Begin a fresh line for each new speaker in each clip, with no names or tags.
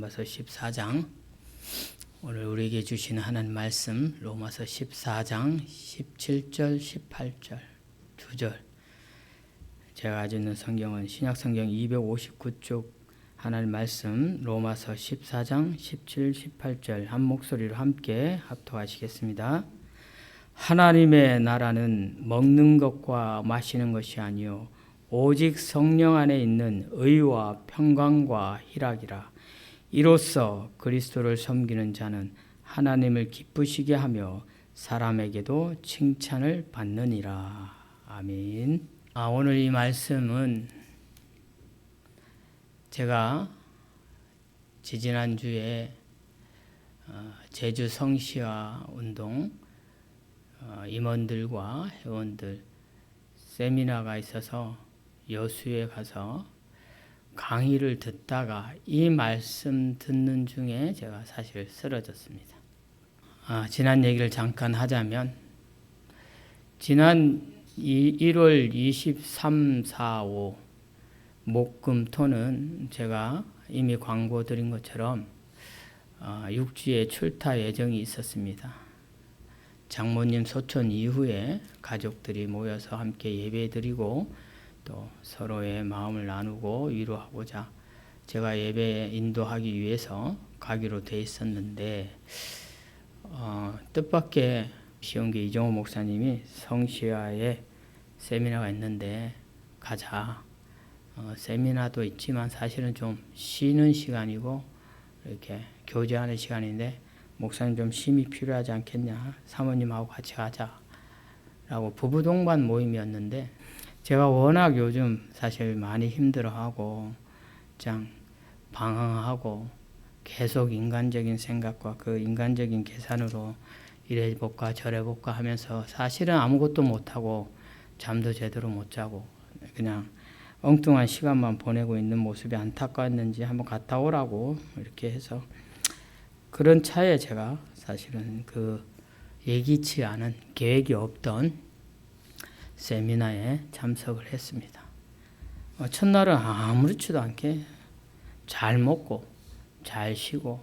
로마서 14장. 오늘 우리에게 주시는 하나님 말씀 로마서 14장 17절 18절 두 절. 제가 가지고 있는 성경은 신약 성경 259쪽 하나님 말씀 로마서 14장 17 18절. 한 목소리로 함께 합독하시겠습니다. 하나님의 나라는 먹는 것과 마시는 것이 아니요 오직 성령 안에 있는 의와 평강과 희락이라 이로써 그리스도를 섬기는 자는 하나님을 기쁘시게 하며 사람에게도 칭찬을 받느니라. 아멘. 아, 오늘 이 말씀은 제가 지지난주에 어, 제주 성시화 운동 어, 임원들과 회원들 세미나가 있어서 여수에 가서 강의를 듣다가 이 말씀 듣는 중에 제가 사실 쓰러졌습니다. 아, 지난 얘기를 잠깐 하자면 지난 1월 23, 4, 5 목금 토는 제가 이미 광고 드린 것처럼 어, 육지에 출타 예정이 있었습니다. 장모님 소천 이후에 가족들이 모여서 함께 예배 드리고 또 서로의 마음을 나누고 위로하고자 제가 예배 인도하기 위해서 가기로 돼 있었는데 어, 뜻밖의 시온계 이정호 목사님이 성시아에 세미나가 있는데 가자. 어, 세미나도 있지만 사실은 좀 쉬는 시간이고 이렇게 교제하는 시간인데 목사님 좀 쉼이 필요하지 않겠냐. 사모님하고 같이 가자. 라고 부부 동반 모임이었는데 제가 워낙 요즘 사실 많이 힘들어하고 짱 방황하고 계속 인간적인 생각과 그 인간적인 계산으로 이래 볼까 저래 볼까 하면서 사실은 아무것도 못하고 잠도 제대로 못 자고 그냥 엉뚱한 시간만 보내고 있는 모습이 안타까웠는지 한번 갔다 오라고 이렇게 해서 그런 차에 제가 사실은 그 예기치 않은 계획이 없던 세미나에 참석을 했습니다. 어, 첫날은 아무렇지도 않게 잘 먹고 잘 쉬고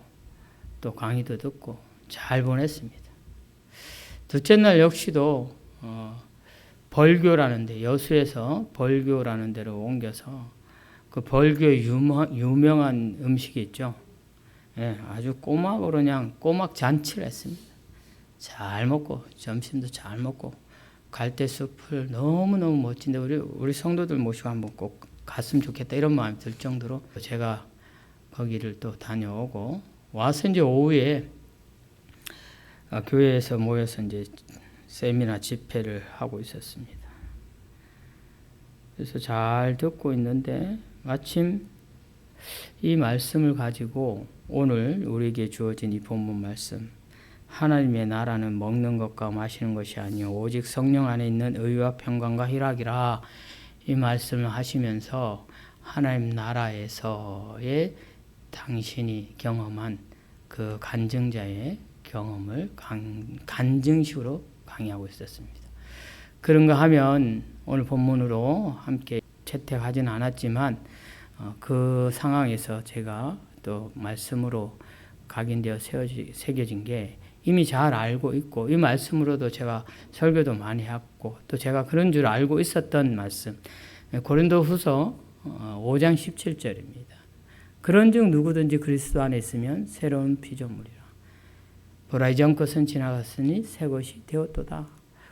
또 강의도 듣고 잘 보냈습니다. 둘째 날 역시도 어, 벌교라는데 여수에서 벌교라는 데로 옮겨서 그 벌교 유명, 유명한 음식이 있죠. 예, 아주 꼬막으로 그냥 꼬막 잔치를 했습니다. 잘 먹고 점심도 잘 먹고 갈대숲을 너무 너무 멋진데 우리 우리 성도들 모시고 한번 꼭 갔으면 좋겠다 이런 마음이 들 정도로 제가 거기를 또 다녀오고 와서 이제 오후에 아, 교회에서 모여서 이제 세미나 집회를 하고 있었습니다. 그래서 잘 듣고 있는데 마침 이 말씀을 가지고 오늘 우리에게 주어진 이 본문 말씀 하나님의 나라는 먹는 것과 마시는 것이 아니요 오직 성령 안에 있는 의와 평강과 희락이라 이 말씀을 하시면서 하나님 나라에서의 당신이 경험한 그 간증자의 경험을 간, 간증식으로 강의하고 있었습니다. 그런가 하면 오늘 본문으로 함께 채택하지는 않았지만 어, 그 상황에서 제가 또 말씀으로 각인되어 새겨진 게 이미 잘 알고 있고 이 말씀으로도 제가 설교도 많이 했고 또 제가 그런 줄 알고 있었던 말씀 고린도 후서 5장 17절입니다. 그런즉 누구든지 그리스도 안에 있으면 새로운 피조물이라. 보라 이전 것은 지나갔으니 새 것이 되었도다.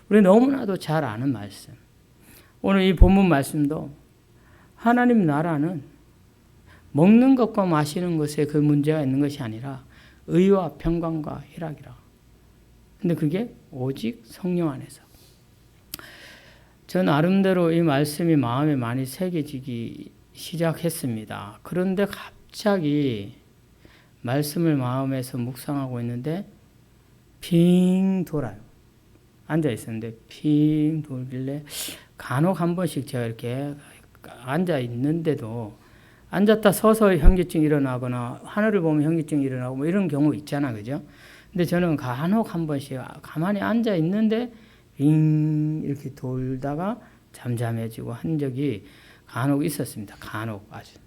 우리 너무나도 잘 아는 말씀. 오늘 이 본문 말씀도 하나님 나라는 먹는 것과 마시는 것에 그 문제가 있는 것이 아니라 의와 평강과 희락이라. 근데 그게 오직 성령 안에서. 전 나름대로 이 말씀이 마음에 많이 새겨지기 시작했습니다. 그런데 갑자기 말씀을 마음에서 묵상하고 있는데 빙 돌아요. 앉아 있었는데 빙 돌길래 간혹 한 번씩 제가 이렇게 앉아 있는데도 앉았다 서서 현기증 일어나거나 하늘을 보면 현기증 일어나고 뭐 이런 경우 있잖아, 그죠? 근데 저는 간혹 한 번씩 가만히 앉아 있는데 빙 이렇게 돌다가 잠잠해지고 한 적이 간혹 있었습니다. 간혹 아주.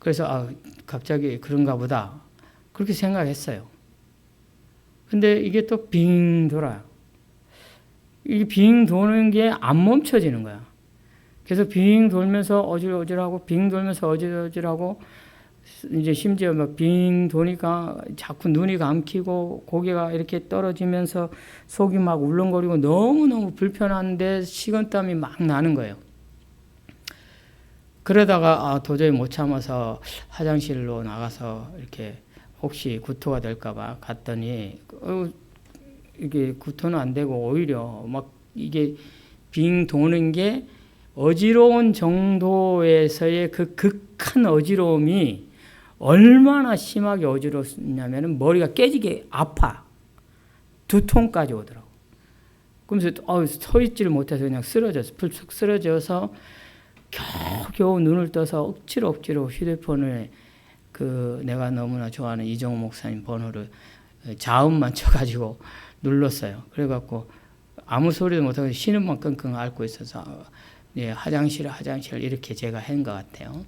그래서 아, 갑자기 그런가 보다. 그렇게 생각했어요. 근데 이게 또 빙 돌아요. 이게 빙 도는 게 안 멈춰지는 거야. 그래서 빙 돌면서 어질어질하고 빙 돌면서 어질어질하고 이제 심지어 막 빙 도니까 자꾸 눈이 감기고 고개가 이렇게 떨어지면서 속이 막 울렁거리고 너무너무 불편한데 식은땀이 막 나는 거예요. 그러다가 아, 도저히 못 참아서 화장실로 나가서 이렇게 혹시 구토가 될까봐 갔더니 어, 이게 구토는 안 되고 오히려 막 이게 빙 도는 게 어지러운 정도에서의 그 극한 어지러움이 얼마나 심하게 어지럽냐면은 머리가 깨지게 아파 두통까지 오더라고. 그러면서 어, 서 있지를 못해서 그냥 쓰러졌어. 불쑥 쓰러져서 겨우겨우 눈을 떠서 억지로 억지로 휴대폰을 그 내가 너무나 좋아하는 이정호 목사님 번호를 자음만 쳐가지고 눌렀어요. 그래갖고 아무 소리도 못하고 신음만 끙끙 앓고 있어서 예, 화장실 화장실 이렇게 제가 한 것 같아요.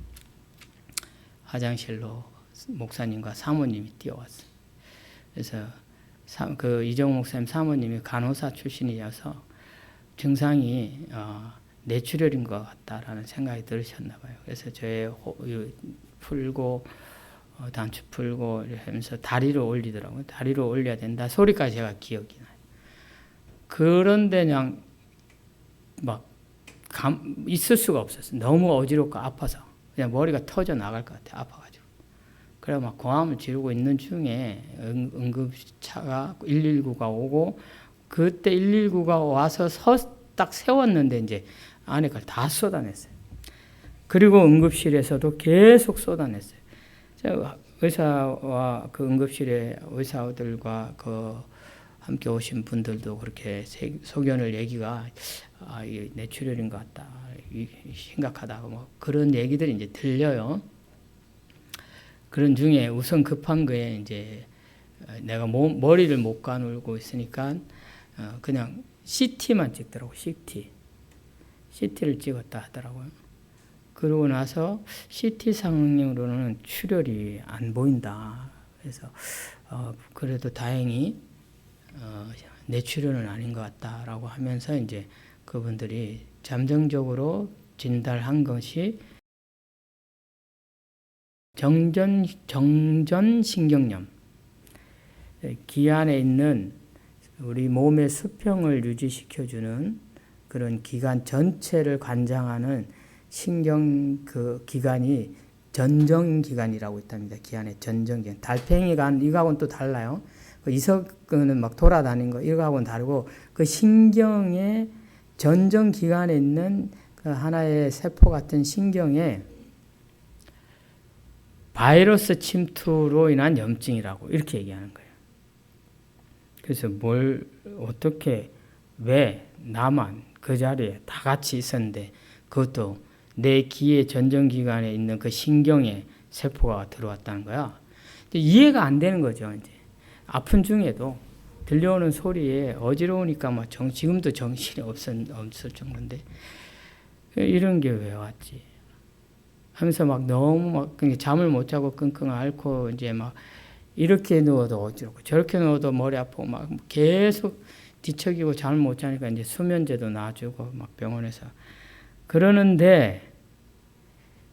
화장실로 목사님과 사모님이 뛰어왔어요. 그래서 사, 그 이정호 목사님 사모님이 간호사 출신이어서 증상이 어, 뇌출혈인 것 같다라는 생각이 들으셨나 봐요. 그래서 저의 호, 풀고 어, 단추 풀고 하면서 다리로 올리더라고요. 다리로 올려야 된다 소리까지 제가 기억이 나요. 그런데 그냥 막 감, 있을 수가 없었어요. 너무 어지럽고 아파서 그냥 머리가 터져 나갈 것 같아 아파가지고. 그래 막 고함을 지르고 있는 중에 응, 응급차가 119가 오고 그때 119가 와서 서 딱 세웠는데 이제 안에 걸 다 쏟아냈어요. 그리고 응급실에서도 계속 쏟아냈어요. 의사와 그 응급실의 의사들과 그 함께 오신 분들도 그렇게 소견을 얘기가 아, 이 뇌출혈인 것 같다, 이, 심각하다, 뭐 그런 얘기들이 이제 들려요. 그런 중에 우선 급한 거에 이제 내가 몸, 머리를 못 가누고 있으니까 어, 그냥 CT만 찍더라고, CT. CT를 찍었다 하더라고요. 그러고 나서 CT 상으로는 출혈이 안 보인다. 그래서 어, 그래도 다행히 어, 뇌출혈은 아닌 것 같다라고 하면서 이제 그분들이 잠정적으로 진단한 것이 정전 정전 신경염 기 안에 있는 우리 몸의 수평을 유지시켜주는 그런 기관 전체를 관장하는 신경 그 기관이 전정 기관이라고 있답니다. 기관의 전정 기관. 달팽이관 이거하고는 또 달라요. 그 이석은 막 돌아다니는 거 이거하고는 다르고 그 신경의 전정 기관에 있는 그 하나의 세포 같은 신경에 바이러스 침투로 인한 염증이라고 이렇게 얘기하는 거예요. 그래서 뭘 어떻게 왜 나만 그 자리에 다 같이 있었는데 그것도 내 기의 전정 기관에 있는 그 신경에 세포가 들어왔다는 거야. 이해가 안 되는 거죠. 이제 아픈 중에도 들려오는 소리에 어지러우니까 막 정, 지금도 정신이 없었, 없을 정도인데 이런 게 왜 왔지? 하면서 막 너무 막 잠을 못 자고 끙끙 앓고 이제 막 이렇게 누워도 어지럽고 저렇게 누워도 머리 아프고 막 계속 뒤척이고 잠을 못 자니까 이제 수면제도 놔주고 막 병원에서 그러는데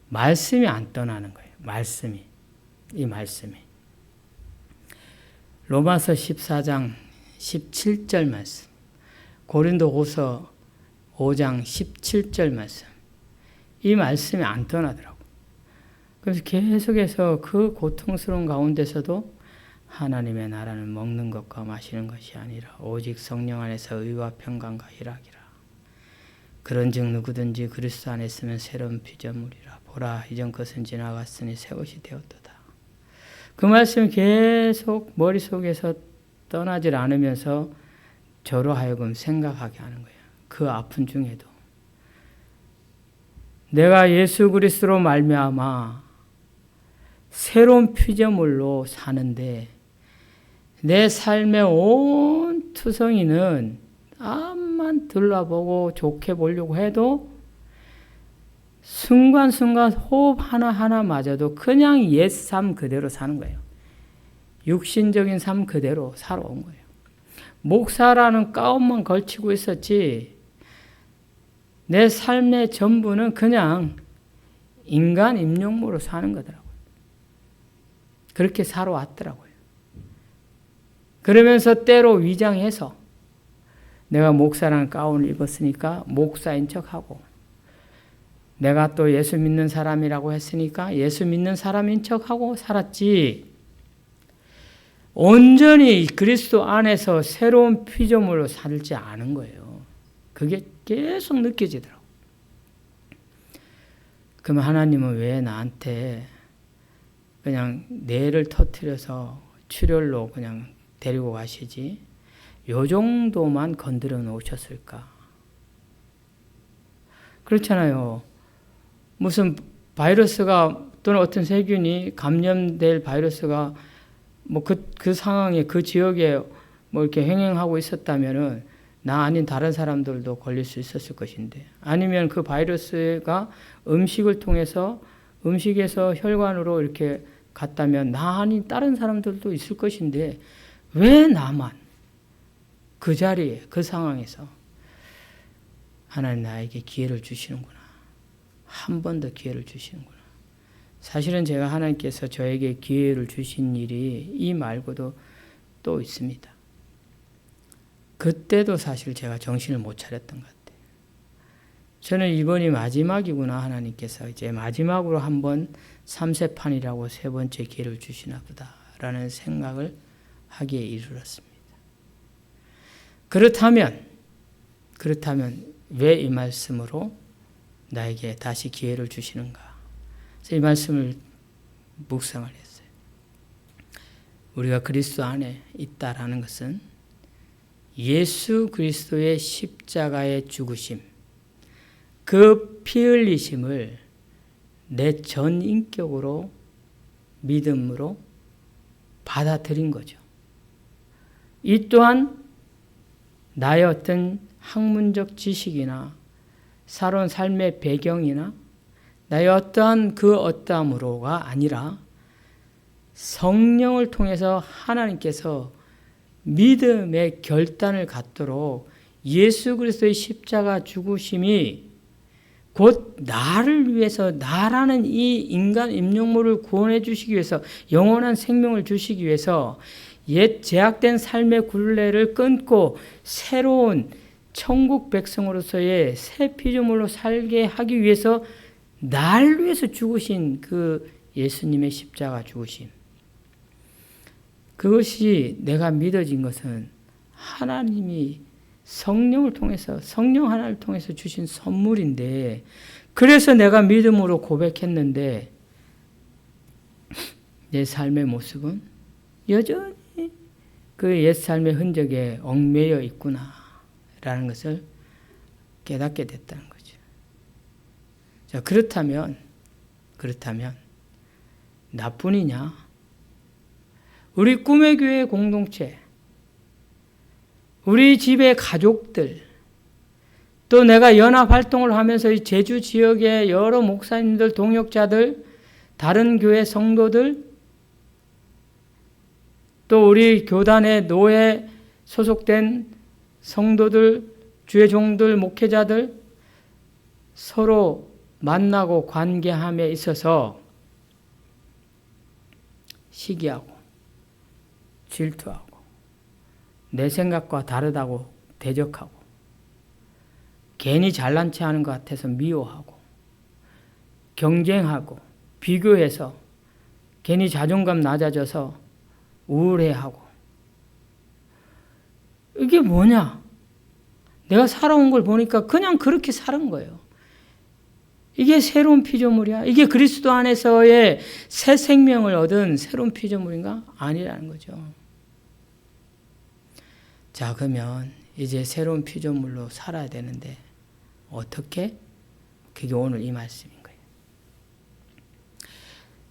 말씀이 안 떠나는 거예요. 말씀이 이 말씀이 로마서 14장 17절 말씀 고린도후서 5장 17절 말씀 이 말씀이 안 떠나더라고. 그래서 계속해서 그 고통스러운 가운데서도 하나님의 나라는 먹는 것과 마시는 것이 아니라 오직 성령 안에서 의와 평강과 희락이라. 그런즉 누구든지 그리스도 안에 있으면 새로운 피조물이라. 보라 이전 것은 지나갔으니 새 것이 되었도다. 그 말씀이 계속 머릿속에서 떠나질 않으면서 저로 하여금 생각하게 하는 거예요. 그 아픈 중에도 내가 예수 그리스도로 말미암아 새로운 피조물로 사는데 내 삶의 온 투성이는 암만 들러보고 좋게 보려고 해도 순간순간 호흡 하나하나마저도 그냥 옛 삶 그대로 사는 거예요. 육신적인 삶 그대로 살아온 거예요. 목사라는 가운만 걸치고 있었지, 내 삶의 전부는 그냥 인간 임용모로 사는 거더라고요. 그렇게 살아왔더라고요. 그러면서 때로 위장해서 내가 목사라는 가운을 입었으니까 목사인 척하고 내가 또 예수 믿는 사람이라고 했으니까 예수 믿는 사람인 척하고 살았지. 온전히 그리스도 안에서 새로운 피조물로 살지 않은 거예요. 그게 계속 느껴지더라고. 그럼 하나님은 왜 나한테 그냥 뇌를 터트려서 출혈로 그냥 데리고 가시지? 요 정도만 건드려 놓으셨을까? 그렇잖아요. 무슨 바이러스가 또는 어떤 세균이 감염될 바이러스가 뭐 그, 그 상황에 그 지역에 뭐 이렇게 행행하고 있었다면은 나 아닌 다른 사람들도 걸릴 수 있었을 것인데 아니면 그 바이러스가 음식을 통해서 음식에서 혈관으로 이렇게 갔다면 나 아닌 다른 사람들도 있을 것인데 왜 나만 그 자리에 그 상황에서 하나님 나에게 기회를 주시는구나. 한 번 더 기회를 주시는구나 사실은 제가 하나님께서 저에게 기회를 주신 일이 이 말고도 또 있습니다. 그때도 사실 제가 정신을 못 차렸던 것 같아요. 저는 이번이 마지막이구나 하나님께서 이제 마지막으로 한번 3세판이라고 세 번째 기회를 주시나 보다라는 생각을 하기에 이르렀습니다. 그렇다면 그렇다면 왜 이 말씀으로 나에게 다시 기회를 주시는가? 이 말씀을 묵상을 했어요. 우리가 그리스도 안에 있다라는 것은 예수 그리스도의 십자가의 죽으심, 그 피 흘리심을 내 전 인격으로 믿음으로 받아들인 거죠. 이 또한 나의 어떤 학문적 지식이나 살아온 삶의 배경이나 나의 어떠한 그 어떠함으로가 아니라 성령을 통해서 하나님께서 믿음의 결단을 갖도록 예수 그리스도의 십자가 죽으심이 곧 나를 위해서 나라는 이 인간 임용물을 구원해 주시기 위해서 영원한 생명을 주시기 위해서 옛 제약된 삶의 굴레를 끊고 새로운 천국 백성으로서의 새 피조물로 살게 하기 위해서 날 위해서 죽으신 그 예수님의 십자가 죽으심. 그것이 내가 믿어진 것은 하나님이 성령을 통해서, 성령 하나를 통해서 주신 선물인데, 그래서 내가 믿음으로 고백했는데, 내 삶의 모습은 여전히 그 옛 삶의 흔적에 얽매여 있구나, 라는 것을 깨닫게 됐다는 거죠. 자, 그렇다면, 그렇다면, 나뿐이냐? 우리 꿈의 교회 공동체, 우리 집의 가족들, 또 내가 연합 활동을 하면서 이 제주 지역의 여러 목사님들, 동역자들, 다른 교회 성도들, 또 우리 교단의 노예 소속된 성도들, 주의 종들, 목회자들 서로 만나고 관계함에 있어서 시기하고 질투하고 내 생각과 다르다고 대적하고 괜히 잘난 체 하는 것 같아서 미워하고 경쟁하고 비교해서 괜히 자존감 낮아져서 우울해하고 이게 뭐냐? 내가 살아온 걸 보니까 그냥 그렇게 살은 거예요. 이게 새로운 피조물이야? 이게 그리스도 안에서의 새 생명을 얻은 새로운 피조물인가? 아니라는 거죠. 자, 그러면 이제 새로운 피조물로 살아야 되는데 어떻게? 그게 오늘 이 말씀인 거예요.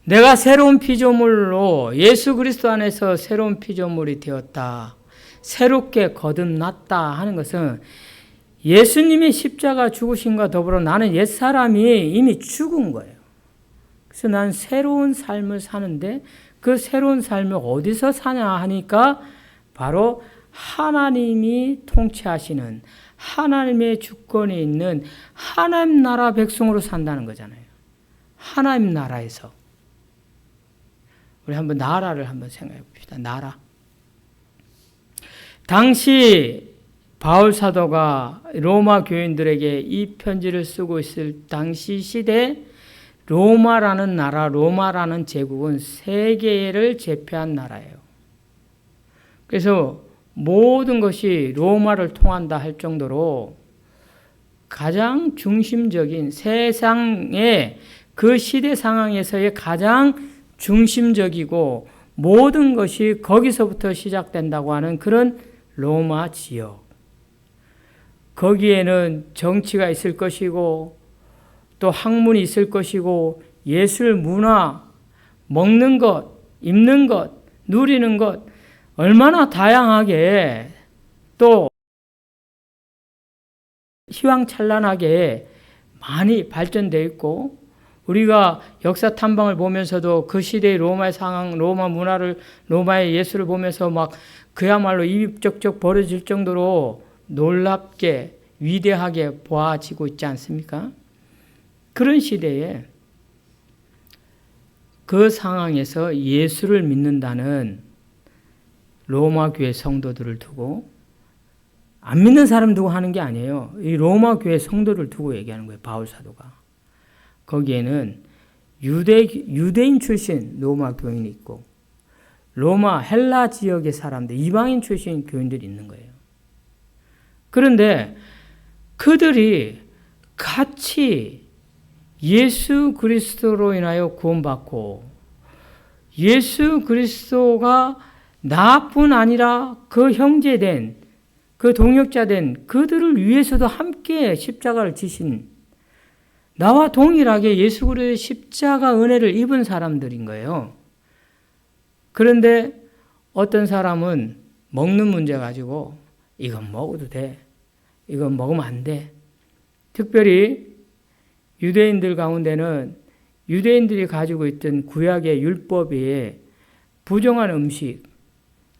내가 새로운 피조물로 예수 그리스도 안에서 새로운 피조물이 되었다. 새롭게 거듭났다 하는 것은 예수님의 십자가 죽으심과 더불어 나는 옛사람이 이미 죽은 거예요. 그래서 난 새로운 삶을 사는데 그 새로운 삶을 어디서 사냐 하니까 바로 하나님이 통치하시는 하나님의 주권이 있는 하나님 나라 백성으로 산다는 거잖아요. 하나님 나라에서. 우리 한번 나라를 한번 생각해 봅시다. 나라. 당시 바울 사도가 로마 교인들에게 이 편지를 쓰고 있을 당시 시대 로마라는 나라, 로마라는 제국은 세계를 제패한 나라예요. 그래서 모든 것이 로마를 통한다 할 정도로 가장 중심적인 세상의 그 시대 상황에서의 가장 중심적이고 모든 것이 거기서부터 시작된다고 하는 그런 로마 지역. 거기에는 정치가 있을 것이고 또 학문이 있을 것이고 예술, 문화, 먹는 것, 입는 것, 누리는 것 얼마나 다양하게 또 희왕찬란하게 많이 발전되어 있고 우리가 역사 탐방을 보면서도 그 시대의 로마의 상황, 로마 문화를 로마의 예술을 보면서 막 그야말로 쩍쩍 벌어질 정도로 놀랍게 위대하게 보아지고 있지 않습니까? 그런 시대에 그 상황에서 예수를 믿는다는 로마 교회 성도들을 두고 안 믿는 사람 두고 하는 게 아니에요. 이 로마 교회 성도를 두고 얘기하는 거예요. 바울 사도가. 거기에는 유대 유대인 출신 로마 교인이 있고 로마 헬라 지역의 사람들 이방인 출신 교인들이 있는 거예요. 그런데 그들이 같이 예수 그리스도로 인하여 구원받고 예수 그리스도가 나뿐 아니라 그 형제된 그 동역자된 그들을 위해서도 함께 십자가를 지신 나와 동일하게 예수 그리스도의 십자가 은혜를 입은 사람들인 거예요. 그런데 어떤 사람은 먹는 문제 가지고 이건 먹어도 돼. 이건 먹으면 안 돼. 특별히 유대인들 가운데는 유대인들이 가지고 있던 구약의 율법에 부정한 음식,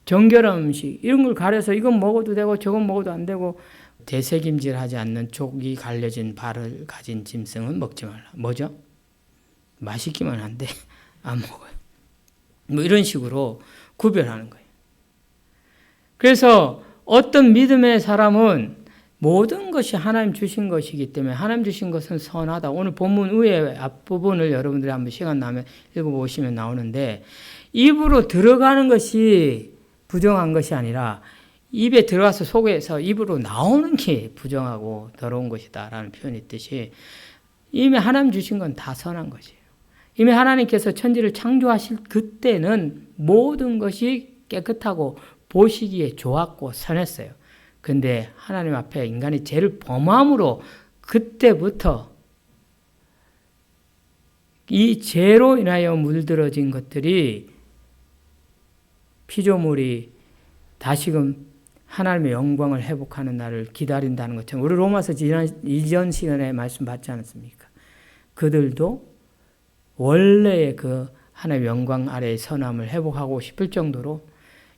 정결한 음식 이런 걸 가려서 이건 먹어도 되고 저건 먹어도 안 되고 대세김질하지 않는 족이 갈려진 발을 가진 짐승은 먹지 말라. 뭐죠? 맛있기만 한데 안 먹어요. 뭐 이런 식으로 구별하는 거예요. 그래서 어떤 믿음의 사람은 모든 것이 하나님 주신 것이기 때문에 하나님 주신 것은 선하다. 오늘 본문 위에 앞부분을 여러분들이 한번 시간 나면 읽어보시면 나오는데 입으로 들어가는 것이 부정한 것이 아니라 입에 들어가서 속에서 입으로 나오는 게 부정하고 더러운 것이다라는 표현이 있듯이 이미 하나님 주신 건 다 선한 것이에요. 이미 하나님께서 천지를 창조하실 그때는 모든 것이 깨끗하고 보시기에 좋았고 선했어요. 근데 하나님 앞에 인간이 죄를 범함으로 그때부터 이 죄로 인하여 물들어진 것들이 피조물이 다시금 하나님의 영광을 회복하는 날을 기다린다는 것처럼 우리 로마서 지난 이전 시간에 말씀 받지 않았습니까? 그들도 원래의 그 하나님의 영광 아래의 선함을 회복하고 싶을 정도로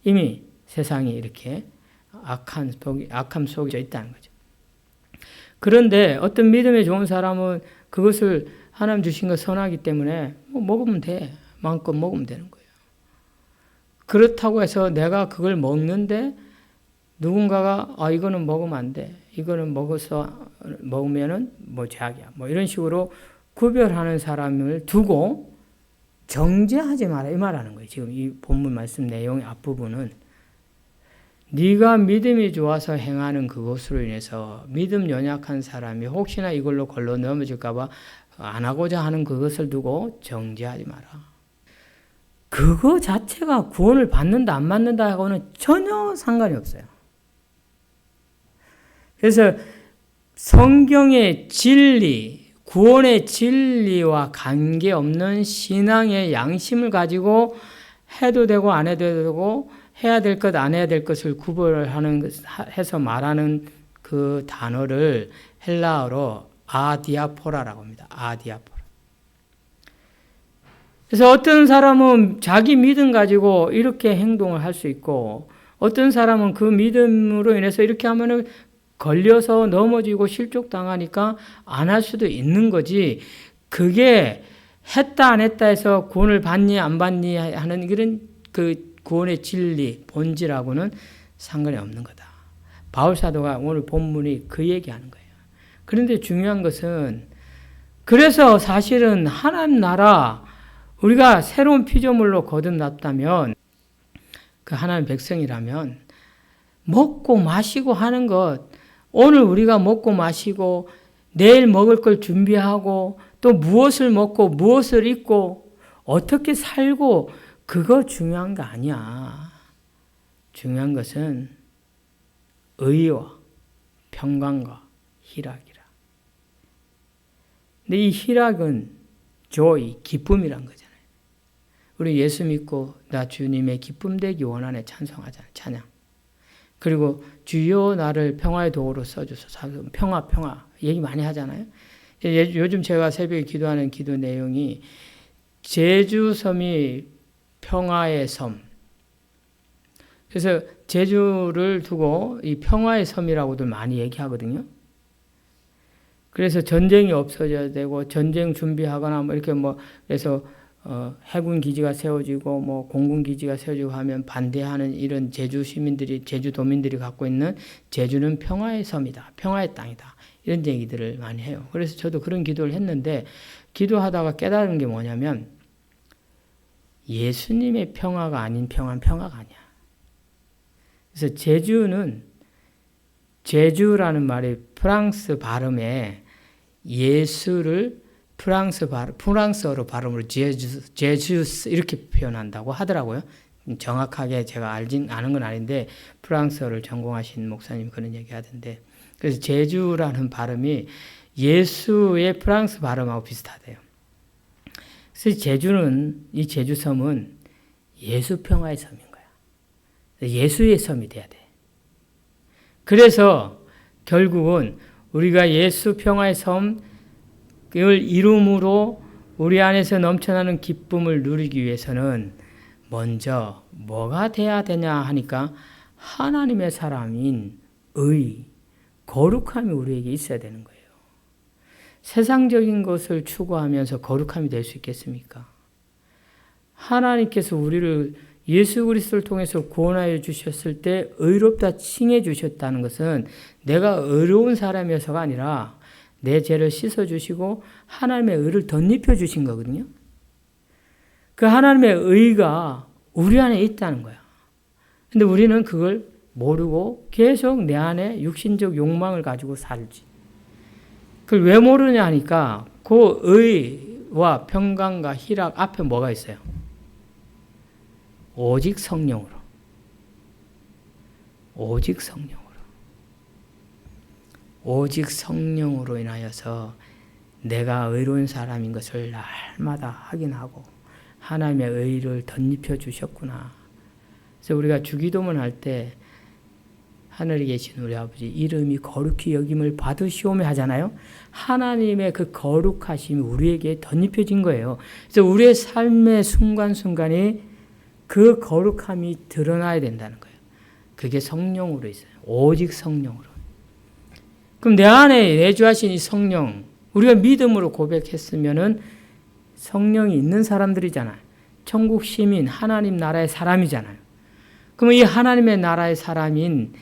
이미 세상이 이렇게 악한 속이, 악함 속에 있다는 거죠. 그런데 어떤 믿음에 좋은 사람은 그것을 하나님 주신 것 선하기 때문에 뭐 먹으면 돼. 마음껏 먹으면 되는 거예요. 그렇다고 해서 내가 그걸 먹는데 누군가가 아 이거는 먹으면 안 돼. 이거는 먹어서 먹으면은 뭐 죄악이야. 뭐 이런 식으로 구별하는 사람을 두고 정죄하지 마라 이 말하는 거예요. 지금 이 본문 말씀 내용의 앞부분은 네가 믿음이 좋아서 행하는 그것으로 인해서 믿음 연약한 사람이 혹시나 이걸로 걸러 넘어질까봐 안 하고자 하는 그것을 두고 정죄하지 마라. 그거 자체가 구원을 받는다 안 받는다 하고는 전혀 상관이 없어요. 그래서 성경의 진리, 구원의 진리와 관계없는 신앙의 양심을 가지고 해도 되고 안 해도 되고 해야 될 것, 안 해야 될 것을 구별하는 해서 말하는 그그 단어를 헬라어로 아디아포라라고 합니다. 아디아포라. 그래서 어떤 사람은 자기 믿음 가지고 이렇게 행동을 할 수 있고 어떤 사람은 그 믿음으로 인해서 이렇게 하면은 걸려서 넘어지고 실족당하니까 안 할 수도 있는 거지. 그게 했다 안 했다 해서 구원을 받니 안 받니 하는 그런 그 구원의 진리 본질하고는 상관이 없는 거다. 바울 사도가 오늘 본문이 그 얘기하는 거예요. 그런데 중요한 것은 그래서 사실은 하나님 나라 우리가 새로운 피조물로 거듭났다면 그 하나님 백성이라면 먹고 마시고 하는 것 오늘 우리가 먹고 마시고 내일 먹을 걸 준비하고 또 무엇을 먹고 무엇을 입고 어떻게 살고 그거 중요한 거 아니야. 중요한 것은 의와 평강과 희락이라. 근데 이 희락은 joy, 기쁨이란 거잖아요. 우리 예수 믿고 나 주님의 기쁨 되기 원하네 찬송하잖아요. 찬양. 그리고 주여 나를 평화의 도구로 써주소서. 평화, 평화. 얘기 많이 하잖아요. 예, 요즘 제가 새벽에 기도하는 기도 내용이 제주섬이 평화의 섬. 그래서 제주를 두고 이 평화의 섬이라고들 많이 얘기하거든요. 그래서 전쟁이 없어져야 되고 전쟁 준비하거나 뭐 이렇게 뭐 그래서 어, 해군 기지가 세워지고 뭐 공군 기지가 세워지고 하면 반대하는 이런 제주 시민들이 제주 도민들이 갖고 있는 제주는 평화의 섬이다. 평화의 땅이다. 이런 얘기들을 많이 해요. 그래서 저도 그런 기도를 했는데 기도하다가 깨달은 게 뭐냐면 예수님의 평화가 아닌 평화는 평화가 아니야. 그래서 제주는 제주라는 말이 프랑스 발음에 예수를 프랑스 발 프랑스어로 발음으로 제주 제주스 이렇게 표현한다고 하더라고요. 정확하게 제가 알진 아는 건 아닌데 프랑스어를 전공하신 목사님 그런 얘기 하던데 그래서 제주라는 발음이 예수의 프랑스 발음하고 비슷하대요. 그래서 제주는 이 제주섬은 예수 평화의 섬인 거야. 예수의 섬이 돼야 돼. 그래서 결국은 우리가 예수 평화의 섬을 이름으로 우리 안에서 넘쳐나는 기쁨을 누리기 위해서는 먼저 뭐가 돼야 되냐 하니까 하나님의 사람인 의, 거룩함이 우리에게 있어야 되는 거예요. 세상적인 것을 추구하면서 거룩함이 될 수 있겠습니까? 하나님께서 우리를 예수 그리스도를 통해서 구원하여 주셨을 때 의롭다 칭해 주셨다는 것은 내가 의로운 사람이어서가 아니라 내 죄를 씻어 주시고 하나님의 의를 덧입혀 주신 거거든요. 그 하나님의 의가 우리 안에 있다는 거야. 근데 우리는 그걸 모르고 계속 내 안에 육신적 욕망을 가지고 살지. 그걸 왜 모르냐 하니까 그 의와 평강과 희락 앞에 뭐가 있어요? 오직 성령으로. 오직 성령으로. 오직 성령으로 인하여서 내가 의로운 사람인 것을 날마다 확인하고 하나님의 의를 덧입혀 주셨구나. 그래서 우리가 주기도문 할 때 하늘에 계신 우리 아버지 이름이 거룩히 여김을 받으시오며 하잖아요. 하나님의 그 거룩하심이 우리에게 덧입혀진 거예요. 그래서 우리의 삶의 순간순간이 그 거룩함이 드러나야 된다는 거예요. 그게 성령으로 있어요. 오직 성령으로. 그럼 내 안에 내주하신 이 성령, 우리가 믿음으로 고백했으면은 성령이 있는 사람들이잖아요. 천국 시민, 하나님 나라의 사람이잖아요. 그럼 이 하나님의 나라의 사람인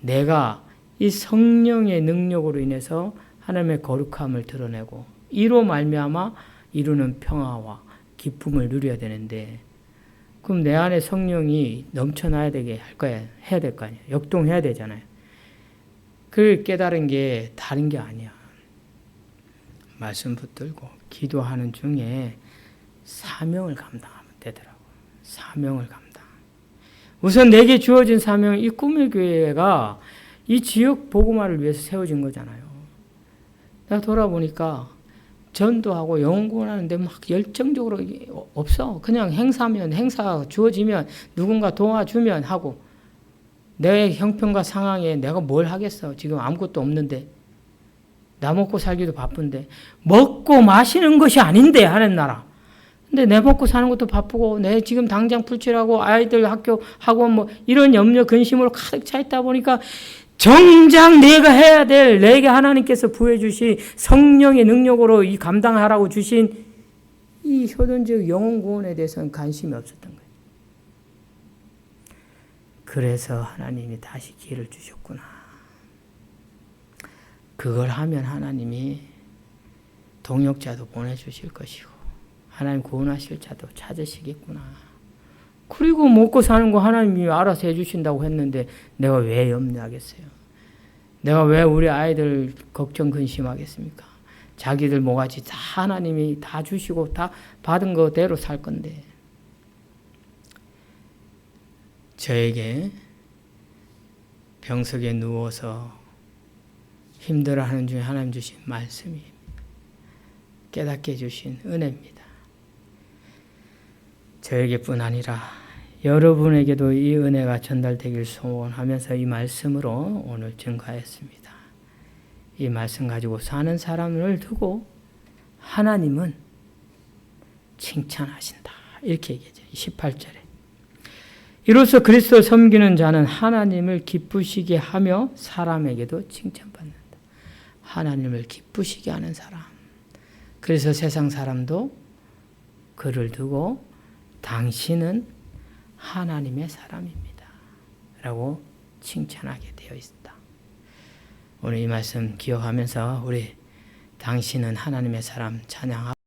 내가 이 성령의 능력으로 인해서 하나님의 거룩함을 드러내고 이로 말미암아 이루는 평화와 기쁨을 누려야 되는데 그럼 내 안에 성령이 넘쳐나야 되게 할 거야 해야 될 거 아니야 역동해야 되잖아요. 그걸 깨달은 게 다른 게 아니야. 말씀 붙들고 기도하는 중에 사명을 감당하면 되더라고. 사명을 감당. 우선 내게 주어진 사명, 이 꿈의 교회가 이 지역 보고마를 위해서 세워진 거잖아요. 내가 돌아보니까 전도하고 영원하는데 막 열정적으로 없어. 그냥 행사면 행사 주어지면 누군가 도와주면 하고 내 형편과 상황에 내가 뭘 하겠어? 지금 아무것도 없는데. 나 먹고 살기도 바쁜데. 먹고 마시는 것이 아닌데 하는 나라. 근데 내 먹고 사는 것도 바쁘고 내 지금 당장 풀칠하고 아이들 학교 학원 뭐 이런 염려 근심으로 가득 차 있다 보니까 정작 내가 해야 될 내게 하나님께서 부해 주신 성령의 능력으로 이 감당하라고 주신 이 효돈적 영혼 구원에 대해서는 관심이 없었던 거예요. 그래서 하나님이 다시 기회를 주셨구나. 그걸 하면 하나님이 동역자도 보내주실 것이고 하나님 구원하실 자도 찾으시겠구나. 그리고 먹고 사는 거 하나님이 알아서 해주신다고 했는데 내가 왜 염려하겠어요? 내가 왜 우리 아이들 걱정 근심하겠습니까? 자기들 뭐가지 다 하나님이 다 주시고 다 받은 거대로 살 건데 저에게 병석에 누워서 힘들어하는 중에 하나님 주신 말씀이 깨닫게 해주신 은혜입니다. 저에게뿐 아니라 여러분에게도 이 은혜가 전달되길 소원하면서 이 말씀으로 오늘 증가했습니다. 이 말씀 가지고 사는 사람을 두고 하나님은 칭찬하신다. 이렇게 얘기하죠. 18절에. 이로써 그리스도 섬기는 자는 하나님을 기쁘시게 하며 사람에게도 칭찬받는다. 하나님을 기쁘시게 하는 사람. 그래서 세상 사람도 그를 두고 당신은 하나님의 사람입니다. 라고 칭찬하게 되어 있다. 오늘 이 말씀 기억하면서 우리 당신은 하나님의 사람 찬양하고